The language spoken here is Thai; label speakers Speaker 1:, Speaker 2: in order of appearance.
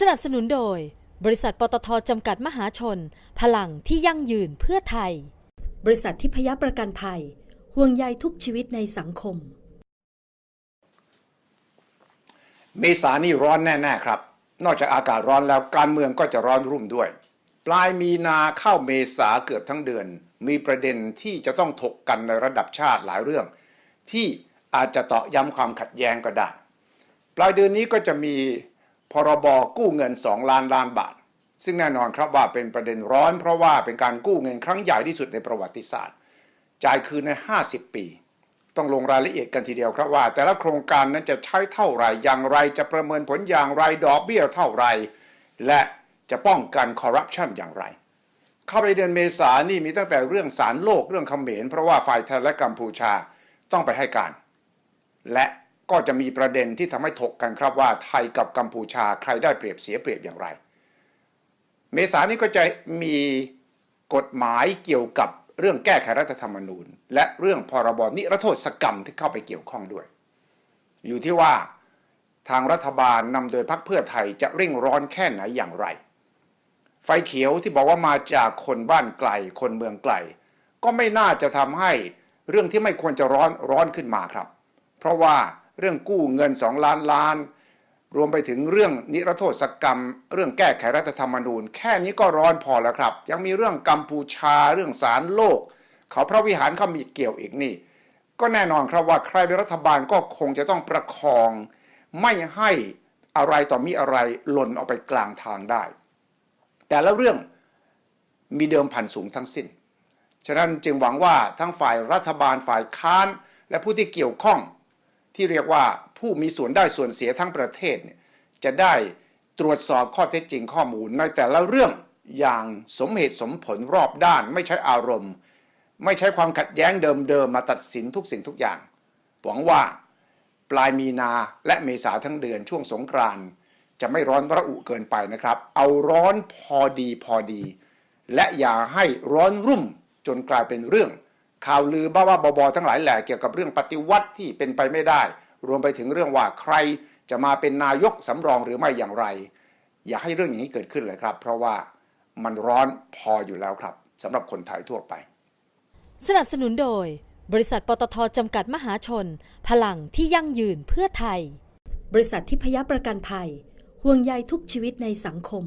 Speaker 1: สนับสนุนโดย บริษัทปตทจำกัดมหาชน พลังที่ยั่งยืนเพื่อไทย บริษัททิพยประกันภัย ห่วงใยทุกชีวิตในสังคม
Speaker 2: เมษานี่ร้อนแน่ ๆ ครับ นอกจากอากาศร้อนแล้วการเมืองก็จะร้อนรุ่มด้วย ปลายมีนาเข้าเมษาเกือบทั้งเดือน มีประเด็นที่จะต้องถกกันในระดับชาติหลายเรื่อง ที่อาจจะเตาะย้ำความขัดแย้งก็ได้ ปลายเดือนนี้ก็จะมี พรบกู้เงิน 2 ล้านล้านบาท ซึ่งแน่นอนครับว่าเป็นประเด็นร้อน เพราะว่าเป็นการกู้เงินครั้งใหญ่ที่สุดในประวัติศาสตร์ จ่ายคืนใน 50 ปี ต้องลงรายละเอียดกันทีเดียวครับว่า แต่ละโครงการนั้นจะใช้เท่าไหร่อย่างไรจะประเมินผลอย่างไรดอกเบี้ยเท่าไหร่และจะป้องกันคอร์รัปชันอย่างไร เข้าไปเดือนเมษานี่มีตั้งแต่เรื่องสารโลกเรื่องเขมรเพราะว่าฝ่ายไทยและกัมพูชาต้องไปให้การ และ ก็จะมีประเด็นที่ทำให้ถกกันครับว่าไทยกับกัมพูชาใครได้เปรียบเสียเปรียบอย่างไร เมษานี้ก็จะมีกฎหมายเกี่ยวกับเรื่องแก้ไขรัฐธรรมนูญ และเรื่องพรบนิรโทษกรรมที่เข้าไปเกี่ยวข้องด้วย อยู่ที่ว่าทางรัฐบาลนำโดยพรรคเพื่อไทยจะเร่งร้อนแค่ไหนอย่างไร ไฟเขียวที่บอกว่ามาจากคนบ้านไกลคนเมืองไกล ก็ไม่น่าจะทำให้เรื่องที่ไม่ควรจะร้อนร้อนขึ้นมาครับ เพราะว่า เรื่องกู้เงิน 2 ล้านล้าน รวมไปถึงเรื่องนิรโทษกรรม เรื่องแก้ไขรัฐธรรมนูญ แค่นี้ก็ร้อนพอแล้วครับ ยังมีเรื่องกัมพูชาเรื่องสารโลก เขาพระวิหารเขามีเกี่ยวอีกนี่ ก็แน่นอนครับว่าใครเป็นรัฐบาลก็คงจะต้องประคอง ไม่ให้อะไรต่อมีอะไรหล่นออกไปกลางทางได้ แต่ละเรื่องมีเดิมพันสูงทั้งสิ้น ฉะนั้นจึงหวังว่าทั้งฝ่ายรัฐบาลฝ่ายค้าน และผู้ที่เกี่ยวข้อง ที่เรียกว่าผู้มีส่วนได้ส่วนเสียทั้งประเทศเนี่ยจะได้ตรวจสอบข้อเท็จจริงข้อมูลในแต่ละเรื่องอย่างสมเหตุสมผลรอบด้าน ไม่ใช้อารมณ์ ไม่ใช้ความขัดแย้งเดิมๆมาตัดสินทุกสิ่งทุกอย่าง หวังว่าปลายมีนาและเมษาทั้งเดือนช่วงสงกรานต์จะไม่ร้อนระอุเกินไปนะครับ เอาร้อนพอดีพอดี และอย่าให้ร้อนรุ่มจนกลายเป็นเรื่อง ข่าวลือบ้าๆบอๆทั้งหลายแหล่เกี่ยวกับเรื่องปฏิวัติที่เป็นไปไม่ได้ รวมไปถึงเรื่องว่าใครจะมาเป็นนายกสำรองหรือไม่อย่างไร อย่าให้เรื่องอย่างนี้เกิดขึ้นเลยครับ เพราะว่ามันร้อนพออยู่แล้วครับสำหรับคนไทยทั่วไป
Speaker 1: สนับสนุนโดย บริษัทปตทจำกัดมหาชน พลังที่ยั่งยืนเพื่อไทย บริษัททิพยประกันภัย ห่วงใยทุกชีวิตในสังคม